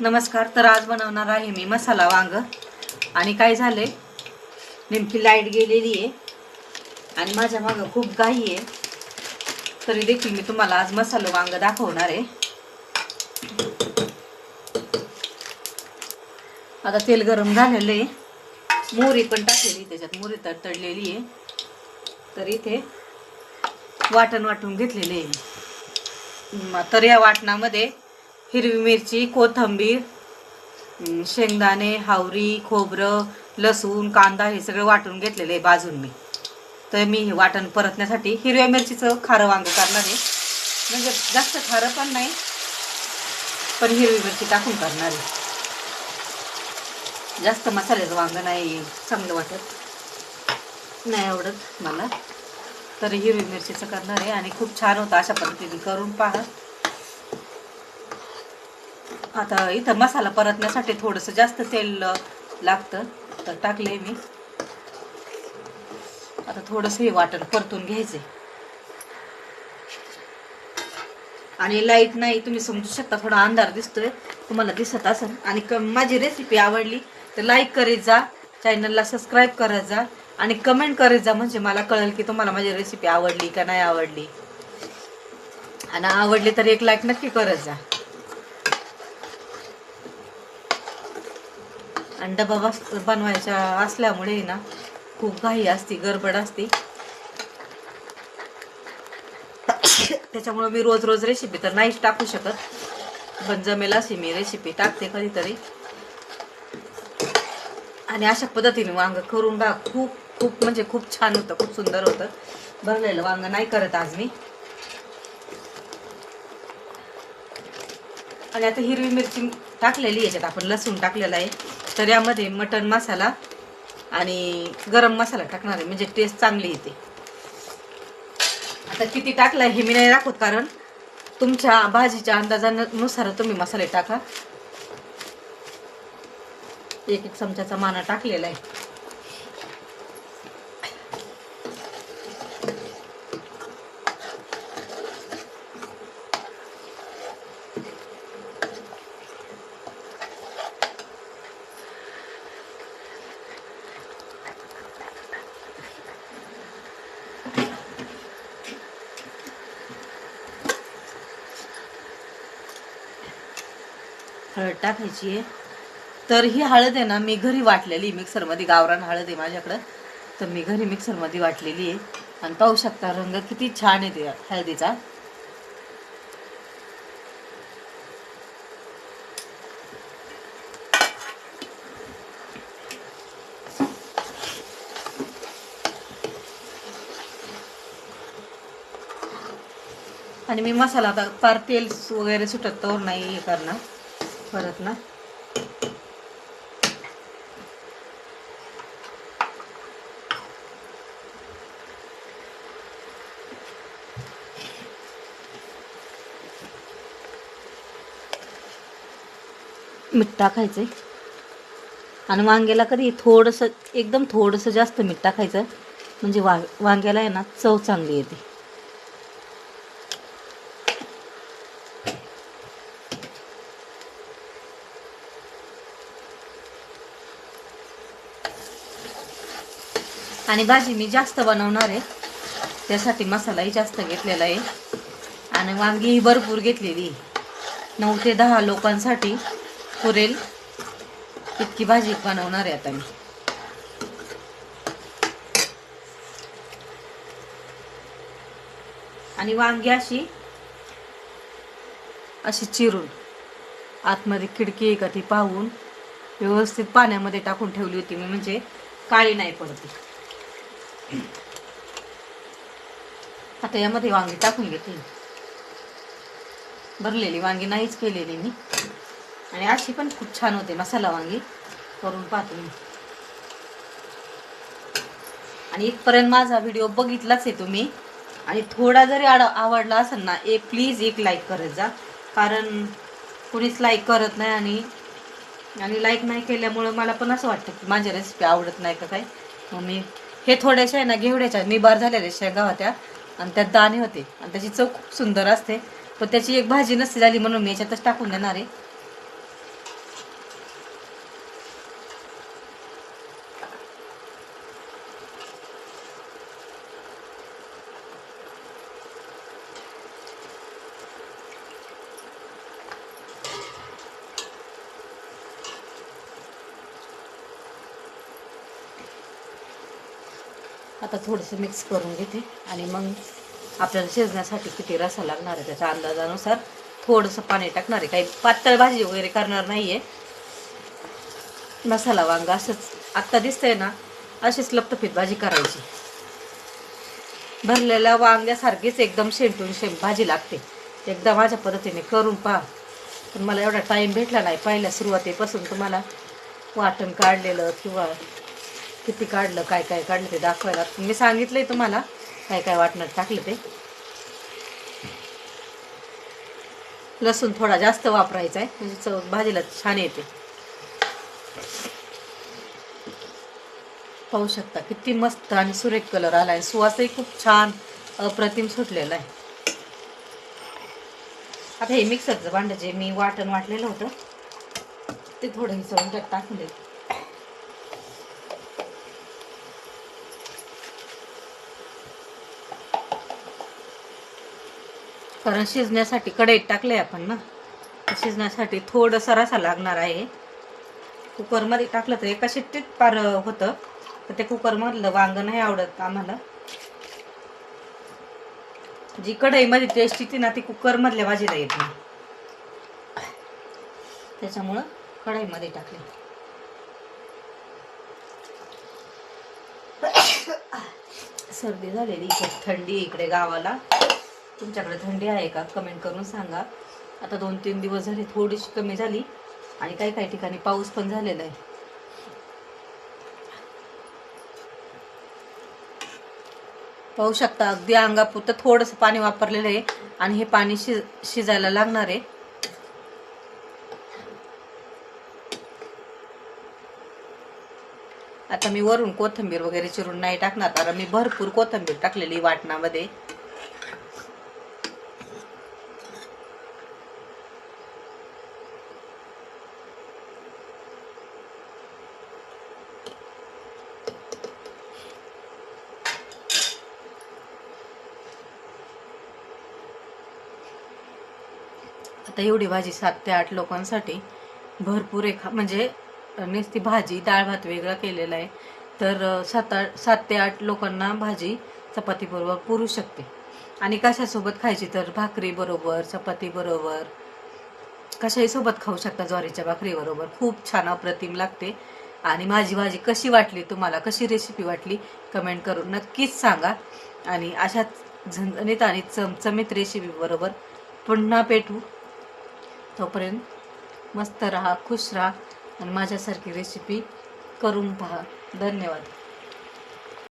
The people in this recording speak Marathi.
नमस्कार तर आज बनवणार आहे मी मसाला वांग. आणि काय झालंय नेमकी लाइट गेलेली आहे आणि माझ्या मागं खूप गाई आहे. तरी देखील मी तुम्हाला आज मसाला वांग दाखवणार आहे. आता तेल गरम झालेलं आहे. मोहरी पण टाकलेली त्याच्यात मोहरी तडतडलेली आहे. तर इथे वाटण वाटून घेतलेले आहे तर या वाटणामध्ये हिरवी मिरची कोथिंबीर शेंगदाणे हावरी खोबरं लसूण कांदा हे सगळं वाटून घेतलेलं आहे बाजून मी. तर मी हे वाटण परतण्यासाठी हिरव्या मिरचीचं खारं वांग करणार आहे. म्हणजे जास्त खारं पण नाही पण हिरवी मिरची टाकून करणार आहे. जास्त मसाल्याचं वांग नाही चांगलं वाटत. नाही आवडत मला. तर हिरवी मिरचीचं करणार आहे आणि खूप छान होतं अशा पद्धतीने करून पहा. आता इथं मसाला परतण्यासाठी थोडंसं जास्त तेल लागतं. तर टाकले मी. आता थोडंसं हे वाटण परतून घ्यायचे आणि लाइट नाही तुम्ही समजू शकता थोडा अंधार दिसतोय. तुम्हाला दिसत असेल. आणि क माझी रेसिपी आवडली तर लाईक करीत जा. चॅनलला सबस्क्राईब करत जा. आणि कमेंट करत जा म्हणजे मला कळेल की तुम्हाला माझी रेसिपी आवडली का नाही आवडली. आणि आवडली तर एक लाईक नक्की करत जा. आणि डबा बस बनवायच्या असल्यामुळे ना खूप घाई असती गडबड असती. त्याच्यामुळं मी रोज रोज रेसिपी तर नाहीच टाकू शकत. पण जमेल अशी मी रेसिपी टाकते कधीतरी. आणि अशा पद्धतीने वांग करून बा खूप खूप म्हणजे खूप छान होतं खूप सुंदर होतं. भरलेलं वांग नाही करत आज मी. आणि आता हिरवी मिरची टाकलेली आहे याच्यात आपण लसूण टाकलेला आहे. तर यामध्ये मटण मसाला आणि गरम मसाला टाकणार आहे म्हणजे टेस्ट चांगली येते. आता किती टाकलाय हे मी नाही दाखवत कारण तुमच्या भाजीच्या अंदाजानुसार तुम्ही मसाले टाका. एक एक चमच्याचा माना टाकलेला आहे. हळद टाकायची आहे. तर ही हळद आहे ना मी घरी वाटलेली मिक्सरमध्ये गावरान हळद आहे माझ्याकडं. तर मी घरी मिक्सरमध्ये वाटलेली आहे. आणि पाहू शकता रंग किती छान आहे ते हळदीचा. आणि मी मसाला आता फार तेल वगैरे सुटत तर नाही हे करणार परत ना. मीठ टाकायचंय आणि वांग्याला कधी थोडंसं एकदम थोडंसं जास्त मीठ टाकायचं म्हणजे वा वांग्याला आहे ना चव चांगली येते. आणि भाजी मी जास्त बनवणार आहे. त्यासाठी मसालाही जास्त घेतलेला आहे. आणि वांगीही भरपूर घेतलेली नऊ ते दहा लोकांसाठी पुरेल. इतकी भाजी बनवणार आहे आता मी. आणि वांगी अशी अशी चिरून आतमध्ये खिडकी आहे का ती पाहून व्यवस्थित पाण्यामध्ये टाकून ठेवली होती मी म्हणजे काळी नाही पडते आता यामध्ये वांगी टाकून घेते. भरलेली वांगी नाहीच केलेली मी. आणि अशी पण खूप छान होते मसाला वांगी. करून पाहतो मी. आणि इथपर्यंत माझा व्हिडिओ बघितलाच आहे तुम्ही. आणि थोडा जरी आड आवडला असेल ना एक प्लीज एक लाईक करत जा. कारण कोणीच लाईक करत नाही आणि आणि लाईक नाही केल्यामुळं मला पण असं वाटतं की माझी रेसिपी आवडत नाही का काय? मग मी हे थोड्याशा आहे ना घेवड्याच्या निबार झालेल्या शेंगा होत्या. आणि त्यात दाणे होते. आणि त्याची चव खूप सुंदर असते. पण त्याची एक भाजी नसती झाली म्हणून मी याच्यातच टाकून देणार आहे. आता थोडंसं मिक्स करून घेते. आणि मग आपल्याला शिजण्यासाठी किती रसा लागणार आहे त्याच्या अंदाजानुसार थोडंसं पाणी टाकणार आहे. काही पातळ भाजी वगैरे करणार नाही आहे मसाला वांगा असंच. आत्ता दिसतंय ना अशीच लपतफीत भाजी करायची. भरलेल्या वांग्यासारखीच एकदम शेंटून शेंट भाजी लागते. एकदा माझ्या पद्धतीने करून पहा. पण मला एवढा टाईम भेटला नाही. पहिल्या सुरुवातीपासून तुम्हाला वाटण काढलेलं किंवा किती काढलं काय काय काढलं ते दाखवायला. मी सांगितलंय तुम्हाला काय काय वाटणार टाकलं ते. लसूण थोडा जास्त वापरायचा आहे म्हणजे चव भाजीला छान येते. पाहू शकता किती मस्त आणि सुरेख कलर आलाय. सुवासही खूप छान अप्रतिम सुटलेला आहे. आता हे मिक्सरचं भांडं जे मी वाटण वाटलेलं होतं ते थोडं हिसळून त्यात टाकून देते. कारण शिजण्यासाठी कढईत टाकले आपण ना. शिजण्यासाठी थोडंसं रसा लागणार आहे. कुकरमध्ये टाकलं तर एका शिट्टीत पार होतं. तर ते कुकरमधलं वांग नाही आवडत आम्हाला. जी कढईमध्ये टेस्ट येते ना ती कुकरमधल्या भाजीला येत नाही. त्याच्यामुळं कढईमध्ये टाकले. सर्दी झालेली इकडे थंडी इकडे गावाला. तुमच्याकडे थंडी आहे का? कमेंट करून सांगा. आता दोन तीन दिवस झाले थोडीशी कमी झाली आणि काही काही ठिकाणी पाऊस पण झालेला आहे. पाहू शकता अगदी अंगापुरतं थोडंसं पाणी वापरलेलं आहे आणि हे पाणी शिज शिजायला लागणार आहे. आता मी वरून कोथिंबीर वगैरे चिरून नाही टाकणार कारण मी भरपूर कोथिंबीर टाकलेली वाटणामध्ये. आता एवढी भाजी सात ते आठ लोकांसाठी भरपूर एखा म्हणजे नुसती भाजी डाळ भात वेगळा केलेला आहे. तर सात आठ सात ते आठ लोकांना भाजी चपातीबरोबर पुरू शकते. आणि कशासोबत खायची तर भाकरीबरोबर चपातीबरोबर कशाही सोबत खाऊ शकता ज्वारीच्या भाकरीबरोबर खूप छान अप्रतिम लागते. आणि माझी भाजी कशी वाटली तुम्हाला कशी रेसिपी वाटली कमेंट करून नक्कीच सांगा. आणि अशाच झणझणीत आणि चमचमीत रेसिपीबरोबर पुन्हा पेटू तोपर्यंत मस्त राहा खुश राहा आणि माझ्यासारखी रेसिपी करून पहा. धन्यवाद.